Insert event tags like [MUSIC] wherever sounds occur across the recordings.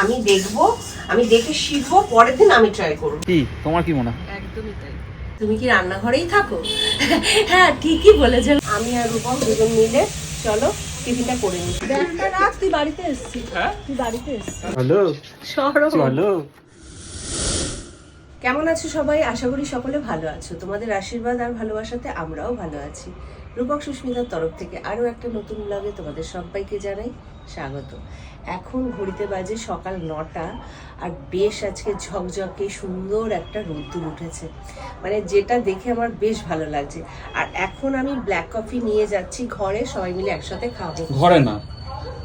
আমি দেখব আমি দেখে শিখব পরের দিন আমি ট্রাই করব। কি? তোমার কি মনে হয়? একদমই তাই। তুমি কি রান্নাঘরেই থাকো? হ্যাঁ ঠিকই বলেছেন আমি আর রূপম দুজন মিলে চলো টিফিনটা করে নিই। তুই বাড়িতে এসছিস। তুই বাড়িতে এসছিস। হ্যালো। সরো। চলো। কেমন আছো সবাই? আশা করি সকলে ভালো আছো। তোমাদের আশীর্বাদ আর ভালোবাসাতে আমরাও ভালো আছি। রূপক সুস্মিতার তরফ থেকে আরও একটা নতুন ব্লগে তোমাদের সবাইকে জানাই স্বাগত। এখন ঘড়িতে বাজে সকাল নটা আর বেশ আজকে ঝকঝকে সুন্দর একটা রোদ্দুর উঠেছে। মানে যেটা দেখে আমার বেশ ভালো লাগছে। আর এখন আমি ব্ল্যাক কফি নিয়ে যাচ্ছি ঘরে সবাই মিলে একসাথে খাব। ঘরে না।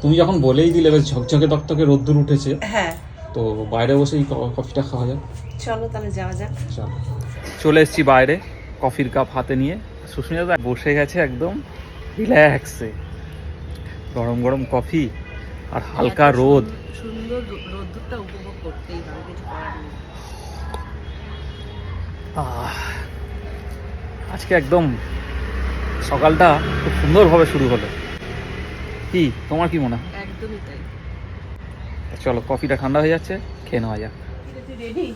তুমি যখন বলেই দিলে বেশ ঝকঝকে তকতকে রোদ্দুর উঠেছে। হ্যাঁ। তো বাইরে বসেই কফিটা খাওয়া যাক। চলো তাহলে যাওয়া যাক। চলো। চলে এসেছি বাইরে কফির কাপ হাতে নিয়ে। সুস্মিতা দা বসে গেছে একদম রিল্যাক্সে গরম গরম কফি আর হালকা রোদ। সুন্দর রো- উপভোগ করতেই হবে কিছু করার নেই। আজকে একদম সকালটা খুব সুন্দরভাবে শুরু হলো। কি তোমার কি মনে হয়? একদমই তাই। চলো কফিটা ঠান্ডা হয়ে যাচ্ছে খেয়ে নেওয়া যাক। রেডি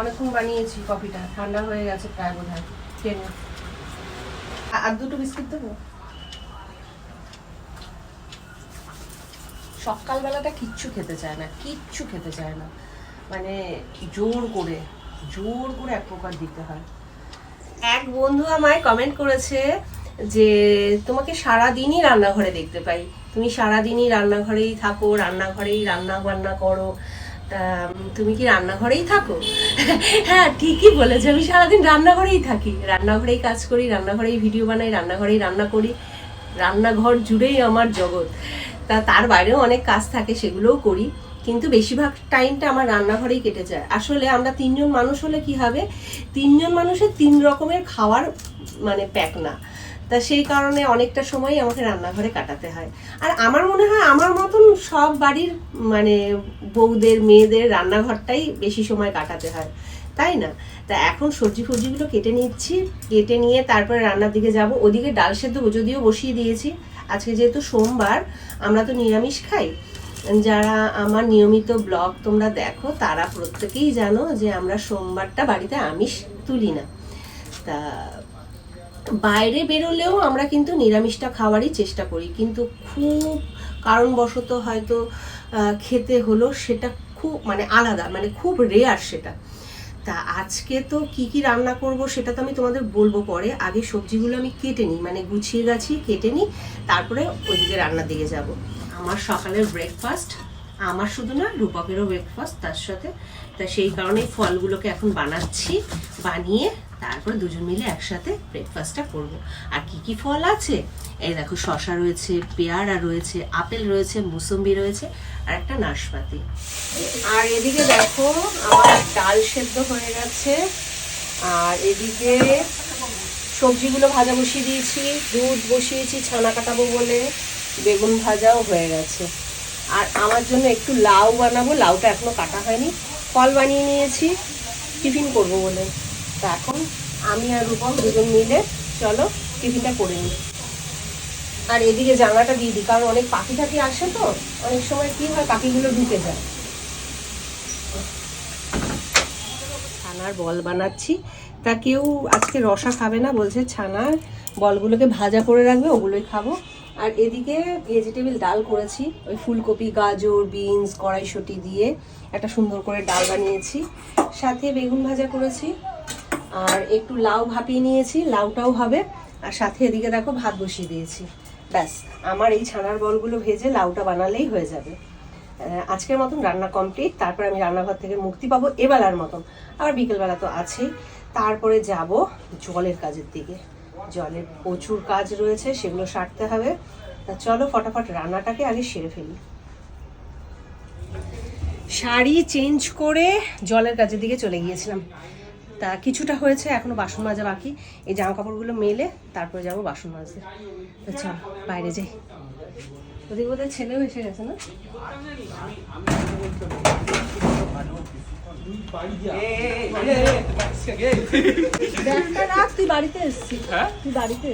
অনেকক্ষণ বানিয়েছি কফিটা ঠান্ডা হয়ে গেছে প্রায় বোধ হয় খেয়ে নে। আর দুটো বিস্কিট দেবো? সকালবেলাটা কিচ্ছু খেতে চায় না কিচ্ছু খেতে চায় না। মানে জোর করে জোর করে এক প্রকার দিতে হয়। এক বন্ধু আমায় কমেন্ট করেছে যে তোমাকে সারা দিনই রান্নাঘরে দেখতে পাই। তুমি সারা দিনই রান্নাঘরেই থাকো, রান্নাঘরেই রান্না বান্না করো। তুমি কি রান্নাঘরেই থাকো? [LAUGHS] হ্যাঁ ঠিকই বলেছে। আমি সারাদিন রান্নাঘরেই থাকি। রান্নাঘরেই কাজ করি, রান্নাঘরেই ভিডিও বানাই, রান্নাঘরেই রান্না করি। রান্নাঘর জুড়েই আমার জগৎ। তা তার বাইরেও অনেক কাজ থাকে, সেগুলোও করি। কিন্তু বেশিরভাগ টাইমটা আমার রান্নাঘরেই কেটে যায়। আসলে আমরা তিনজন মানুষ হলে কি হবে? তিনজন মানুষের তিন রকমের খাওয়ার মানে প্যাক না। তা সেই কারণে অনেকটা সময় আমাকে রান্নাঘরে কাটাতে হয়। আর আমার মনে হয় আমার মতন সব বাড়ির মানে বউদের, মেয়েদের রান্নাঘরটাই বেশি সময় কাটাতে হয়। তাই না? তা এখন সবজি ফবজিগুলো কেটে নিচ্ছি, কেটে নিয়ে তারপরে রান্নার দিকে যাব। ওদিকে ডাল সেদ্ধ যদিও বসিয়ে দিয়েছি। আজকে যেহেতু সোমবার, আমরা তো নিরামিষ খাই। যারা আমার নিয়মিত ব্লগ তোমরা দেখো, তারা প্রত্যেকেই জানো যে আমরা সোমবারটা বাড়িতে আমিষ তুলি না। তা বাইরে বেরোলেও আমরা কিন্তু নিরামিষটা খাওয়ারই চেষ্টা করি, কিন্তু খুব কারণবশত হয়তো খেতে হলো সেটা খুব মানে আলাদা মানে খুব রেয়ার সেটা। তা আজকে তো কি কি রান্না করব সেটা তো আমি তোমাদের বলব পরে। আগে সবজিগুলো আমি কেটে নিই মানে গুছিয়ে গাছিয়ে কেটে নিই, তারপরে ওইদিকে রান্নার দিকে যাব। আমার সকালের ব্রেকফাস্ট আমার শুধু না রূপকেরও ব্রেকফাস্ট তার সাথে, তা সেই কারণেই ফলগুলোকে এখন বানাচ্ছি, বানিয়ে তারপরে দুজন মিলে একসাথে ব্রেকফাস্টটা করব। আর কি কি ফল আছে? এই দেখো শশা রয়েছে, পেয়ারা রয়েছে, আপেল রয়েছে, মুসম্বি রয়েছে, আর একটা নাশপাতি। আর এদিকে দেখো, আমার ডাল সেদ্ধ হয়ে গেছে। আর এদিকে সবজিগুলো ভাজা বসিয়ে দিয়েছি, দুধ বসিয়েছি, ছানা কাটাবো বলে। বেগুন ভাজাও হয়ে গেছে। আর আমার জন্য একটু লাউ বানাবো, লাউটা এখনও কাটা হয়নি। ফল বানিয়ে নিয়েছি, টিফিন করব বলে। তা এখন আমি আর রূপম দুজন মিলে চলো টিফিনটা করে নিই। আর এদিকে জানলাটা দিয়ে দিই, কারণ অনেক পাখি টাখি আসে তো, অনেক সময় কি হয় পাখিগুলো ঢুকে যায়। ছানার বল বানাচ্ছি। তা কেউ আজকে রসা খাবে না, বলছে ছানার বলগুলোকে ভাজা করে রাখবে, ওগুলোই খাব। আর এদিকে ভেজিটেবল ডাল করেছি, ওই ফুলকপি, গাজর, বিনস, কড়াইশুঁটি দিয়ে একটা সুন্দর করে ডাল বানিয়েছি। সাথে বেগুন ভাজা করেছি আর একটু লাউ ভাপিয়ে নিয়েছি, লাউটাও হবে। আর সাথে এদিকে দেখো ভাত বসিয়ে দিয়েছি। ব্যাস, আমার এই ছানার বলগুলো ভেজে লাউটা বানালেই হয়ে যাবে। আজকের মতন রান্না কমপ্লিট তারপর আমি রান্নাঘর থেকে মুক্তি পাবো এবেলার মতন। আবার বিকেলবেলা তো আছেই। তারপরে যাব জলের কাজের দিকে। জলের প্রচুর কাজ রয়েছে, সেগুলো সারতে হবে। তা চলো ফটাফট রান্নাটাকে আগে সেরে ফেলি। শাড়ি চেঞ্জ করে জলের কাজের দিকে চলে গিয়েছিলাম। তা কিছুটা হয়েছে এখনও বাসন মাজা বাকি। এই জামা কাপড়গুলো মেলে তারপরে যাব বাসন মাজতে। আচ্ছা বাইরে যাই। ওদের বোধহয় ছেলেও এসে গেছে না? তুই বাড়িতে হ্যাঁ? তুই বাড়িতে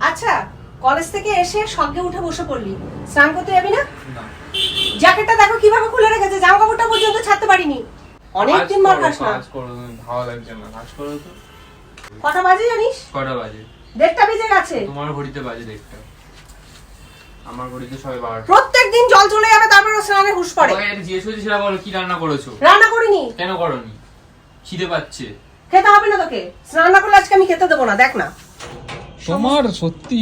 আচ্ছা কলেজ থেকে এসে সঙ্গে উঠে বসে পড়লি। স্নান করতে যাবি না? জ্যাকেটটা দেখো কীভাবে খুলে রেখেছে। জামা কাপড়টা পর্যন্ত ছাড়তে পারিনি। অনেকদিন মার খাস না। ভালো লাগছে না। কাজ করো তো। কটা বাজে জানিস? কটা বাজে? দেড়টা বেজে গেছে। তোমার ঘড়িতে বাজে দেখতে আমার ঘড়িতে সবাই বারোটা। প্রত্যেক দিন জল চলে যাবে তারপর স্নানে হুশ পড়ে। জিজ্ঞেস করছি সেটা বলো কি রান্না করেছ? রান্না করিনি। কেন করনি? খিদে পাচ্ছে। খেতে হবে না তোকে। স্নান না করলে আজকে আমি খেতে দেবো না দেখ না। তোমার সত্যি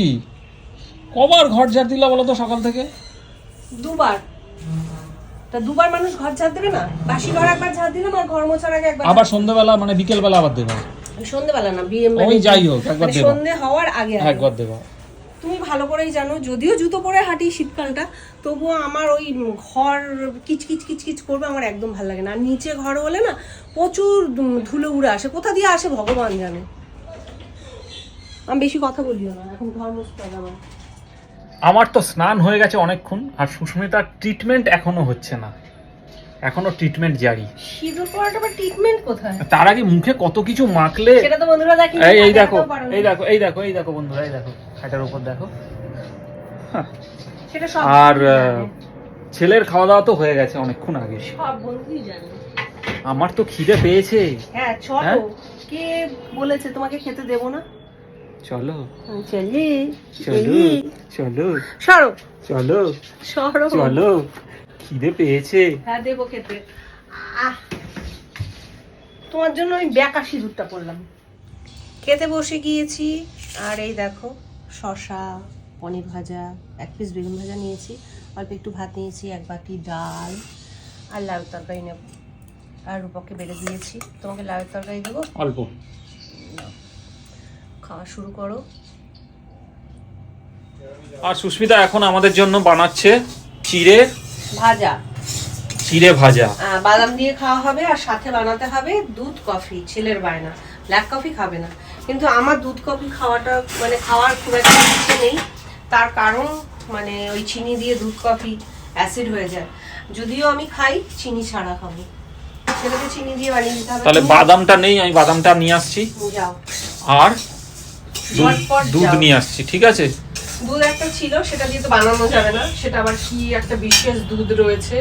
কবার ঘর ঝাড় দিলা বলো তো সকাল থেকে? দুবার। তা দুবার মানুষ ঘর ঝাড় দেবে না? বাসি ঘর একবার ঝাড় দিলাম আর ঘর মোছার আগে একবার আবার সন্ধ্যাবেলা মানে বিকেল বেলা আবার দেবা? সন্ধ্যেবেলা না বিয়ে মানে- ওই যাই হোক, একবার মানে দেবা। সন্ধে হওয়ার আগে। একবার দেবা। তুমি ভালো করেই জানো যদিও জুতো পরে হাঁটি শীতকালটা তবুও আমার ওই ঘর কিচকিচ কিচকিচ করবে আমার একদম ভালো লাগে না। আর নিচে ঘর হলে না প্রচুর ধুলো উড়ে আসে। কোথা দিয়ে আসে ভগবান জানে। আমি বেশি কথা বলিও না এখন ঘর মুছতে হবে আমার। আমার তো স্নান হয়ে গেছে অনেকক্ষণ আর সুস্মিতার ট্রিটমেন্ট এখনও হচ্ছে না। এখনও ট্রিটমেন্ট জারি। সিঁদুর পরাটা আবার ট্রিটমেন্ট কোথায়? তার আগে মুখে কত কিছু মাখলে সেটা তো বন্ধুরা দেখি এই এই দেখো এই দেখো এই দেখো এই দেখো বন্ধুরা এই দেখো এটার উপর দেখো। সেটা সব আর ছেলের খাওয়া দাওয়া তো হয়ে গেছে অনেকক্ষণ আগে। সব বন্ধুই জানে। আমার তো খিদে পেয়েছে। হ্যাঁ চলো হ্যাঁ? কে বলেছে তোমাকে খেতে দেবো না? চলো। চলি চলো চলো। সরো। চলো সরো। চলো। খিদে পেয়েছে। হ্যাঁ দেবো খেতে। আহ তোমার জন্য আমি ব্যাকা সিঁদুরটা করলাম খেতে বসে গিয়েছি। আর এই দেখো শশা পনির ভাজা এক পিস বেগুন ভাজা নিয়েছি। অল্প একটু ভাত নিয়েছি এক বাটি ডাল আর লাউ তরকারি নেব। আর রূপককে বেড়ে দিয়েছি। তোমাকে লাউয়ের তরকারি দেবো? অল্প। খাওয়া শুরু করো। আর সুস্মিতা এখন আমাদের জন্য বানাচ্ছে চিড়ে ভাজা। চিড়ে ভাজা। বাদাম দিয়ে খাওয়া হবে আর সাথে বানাতে হবে দুধ কফি ছেলের বায়না। ব্ল্যাক কফি খাবে না। কিন্তু আমার দুধ কফি খাওয়াটা মানে খাওয়ার খুব একটা ইচ্ছে নেই। তার কারণ মানে ওই চিনি দিয়ে দুধ কফি অ্যাসিড হয়ে যায়। যদিও আমি খাই চিনি ছাড়া খাব। ছেলেকে চিনি দিয়ে বানিয়ে দিতে হবে। তাহলে বাদামটা নেই আমি বাদামটা নিয়ে আসছি। যাও। আর দুধ। নিয়ে আসছি ঠিক আছে? দুধ একটা ছিল সেটা দিয়ে তো বানানো যাবে না। সেটা আবার কি একটা বিশেষ দুধ রয়েছে?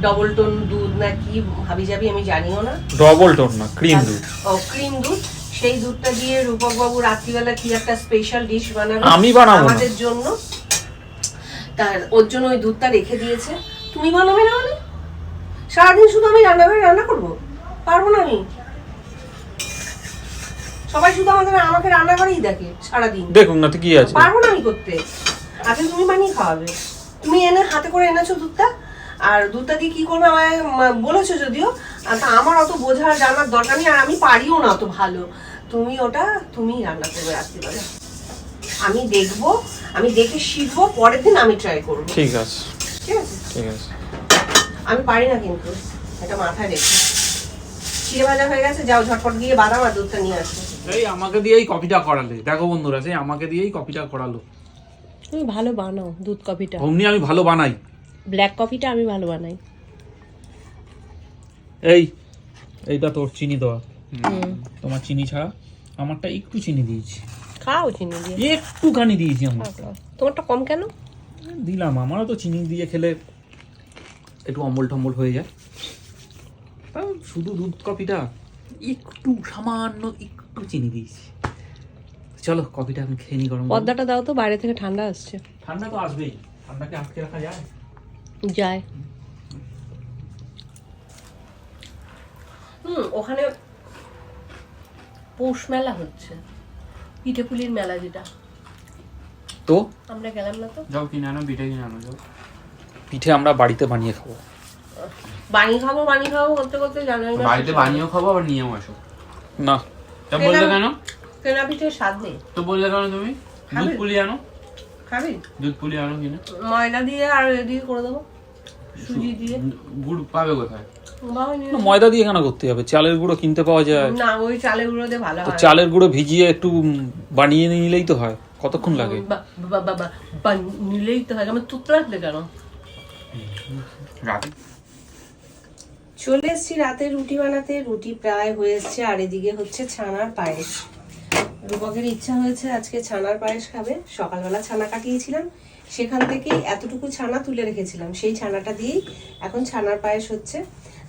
ডবল টোন দুধ না কি ভাবি যাবি আমি জানিও না। ডবল টোন না ক্রিম দুধ। ও ক্রিম দুধ। সেই দুধটা দিয়ে রূপক বাবু রাত্রিবেলা কি একটা স্পেশাল ডিশ বানাবে আমি বানাবো আমাদের জন্য? তার ওর জন্য ওই দুধটা রেখে দিয়েছে। তুমি বানাবে না মানে? সারাদিন শুধু আমি রান্নাঘরে রান্না করব? পারব না আমি। সবাই শুধু আমাদের আমাকে রান্নাঘরেই দেখে সারাদিন। দেখুন না তো কি আছে। পারব না আমি করতে। আগে তুমি বানিয়ে খাওয়াবে। তুমি এনে হাতে করে এনেছো দুধটা আর দুধটা দিয়ে কি করবে আমায় বলেছ যদিও তা আমার অত বোঝার জানার দরকার নেই আর আমি পারিও না অত ভালো। তুমি ওটা তুমি রান্না করবে রাত্রিবেলা। আমি দেখব আমি দেখে শিখব পরের দিন আমি ট্রাই করব। ঠিক আছে। ঠিক আছে? ঠিক আছে। আমি পারি না কিন্তু এটা মাথায় রেখে। চিড়ে ভাজা হয়ে গেছে যাও ঝটপট গিয়ে বাদাম আর দুধটা নিয়ে আসো। এই আমাকে দিয়েই কপিটা করালে। দেখো বন্ধুরা সেই আমাকে দিয়েই কপিটা করালো। তুমি ভালো বানাও দুধ কফিটা। অমনি আমি ভালো বানাই। ব্ল্যাক কফিটা আমি ভালো বানাই। এই এইটা তোর চিনি দেওয়া। তোমার চিনি ছাড়া আমারটা একটু চিনি দিয়েছি। খাও চিনি দিয়ে। একটুখানি দিয়েছি আমি। তোমারটা কম কেন? দিলাম আমারও তো চিনি দিয়ে খেলে একটু অম্বল টম্বল হয়ে যায়। তাও শুধু দুধ কফিটা? একটু সামান্য একটু চিনি দিয়েছি। চলো কফিটা আমি খেয়ে নি গরম। পর্দাটা দাও তো বাইরে থেকে ঠান্ডা আসছে। ঠান্ডা তো আসবেই। ঠান্ডাকে আটকে রাখা যায়? যায়। হুম ওখানে পৌষ মেলা হচ্ছে। পিঠে পুলির মেলা যেটা। তো? আমরা গেলাম না তো? যাও কিনে আনো পিঠে কিনে আনো যাও। পিঠে আমরা বাড়িতে বানিয়ে খাব। বানি খাব বানি খাব করতে করতে জানাই না বাড়িতে বানিয়েও খাব আবার নিয়েও আসো। না তা বললে কেন? কেনা পিঠে স্বাদ নেই। তো বললে কেন তুমি? দুধ পুলি আনো। খাবি? দুধ পুলি আনো কিনে। ময়দা দিয়ে আর দিয়ে করে দেবো। সুজি দিয়ে। গুড় পাবে কোথায়? বাবা নিয়ে না, ময়দা দিয়ে কেন করতে হবে? চালের গুঁড়ো কিনতে পাওয়া যায়। না ওই চালের গুঁড়ো দিয়ে ভালো হয়। চালের গুঁড়ো ভিজিয়ে একটু বানিয়ে নিলেই তো হয়। কতক্ষণ লাগে? নিলেই তো হয়। আমার তুত রাখলে কেন চলে এসছি রাতে রুটি বানাতে। রুটি প্রায় হয়ে এসছে, আর এদিকে হচ্ছে ছানার পায়েস। রূপকের ইচ্ছা হয়েছে আজকে ছানার পায়েস খাবে। সকালবেলা ছানা কাটিয়েছিলাম। সেখান থেকেই এতটুকু ছানা তুলে রেখেছিলাম। সেই ছানাটা দিয়েই এখন ছানার পায়েস হচ্ছে।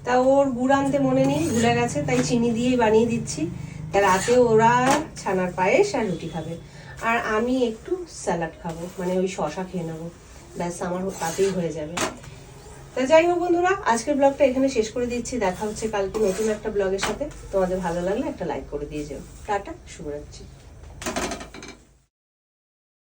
তা ওর গুড় আনতে মনে নেই, ভুলে গেছে, তাই চিনি দিয়েই বানিয়ে দিচ্ছি। তা রাতে ওরা ছানার পায়েস আর রুটি খাবে। আর আমি একটু স্যালাড খাব মানে ওই শশা খেয়ে নেব। ব্যাস, আমার তাতেই হয়ে যাবে। তা যাই হোক বন্ধুরা, আজকের ব্লগটা এখানে শেষ করে দিচ্ছি। দেখা হচ্ছে কালকে নতুন একটা ব্লগের সাথে। তোমাদের ভালো লাগলে একটা লাইক করে দিয়ে যেও। টাটা, শুভরাত্রি।